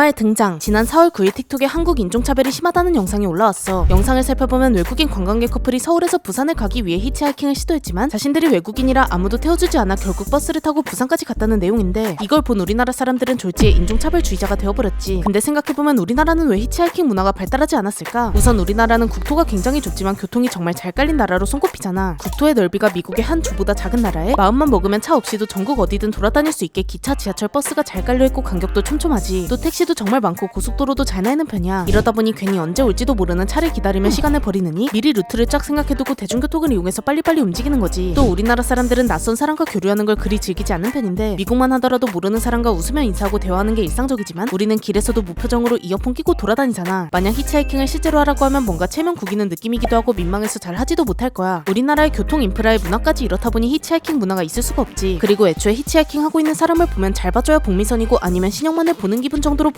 얼마의 등장. 지난 4월 9일 틱톡에 한국 인종차별이 심하다는 영상이 올라왔어. 영상을 살펴보면 외국인 관광객 커플이 서울에서 부산을 가기 위해 히치하이킹을 시도했지만 자신들이 외국인이라 아무도 태워주지 않아 결국 버스를 타고 부산까지 갔다는 내용인데 이걸 본 우리나라 사람들은 졸지에 인종차별주의자가 되어버렸지. 근데 생각해보면 우리나라는 왜 히치하이킹 문화가 발달하지 않았을까? 우선 우리나라는 국토가 굉장히 좁지만 교통이 정말 잘 깔린 나라로 손꼽히잖아. 국토의 넓이가 미국의 한 주보다 작은 나라에 마음만 먹으면 차 없이도 전국 어디든 돌아다닐 수 있게 기차, 지하철, 버스가 잘 깔려있고 간격도 촘촘하지. 또 택시도 정말 많고 고속도로도 잘 나있는 편이야. 이러다 보니 괜히 언제 올지도 모르는 차를 기다리며 시간을 버리느니 미리 루트를 쫙 생각해두고 대중교통을 이용해서 빨리빨리 움직이는 거지. 또 우리나라 사람들은 낯선 사람과 교류하는 걸 그리 즐기지 않는 편인데 미국만 하더라도 모르는 사람과 웃으며 인사하고 대화하는 게 일상적이지만 우리는 길에서도 무표정으로 이어폰 끼고 돌아다니잖아. 만약 히치하이킹을 실제로 하라고 하면 뭔가 체면 구기는 느낌이기도 하고 민망해서 잘 하지도 못할 거야. 우리나라의 교통 인프라의 문화까지 이렇다 보니 히치하이킹 문화가 있을 수가 없지. 그리고 애초에 히치하이킹 하고 있는 사람을 보면 잘 봐줘야 복미선이고 아니면 신형만을 보는 기분 정도로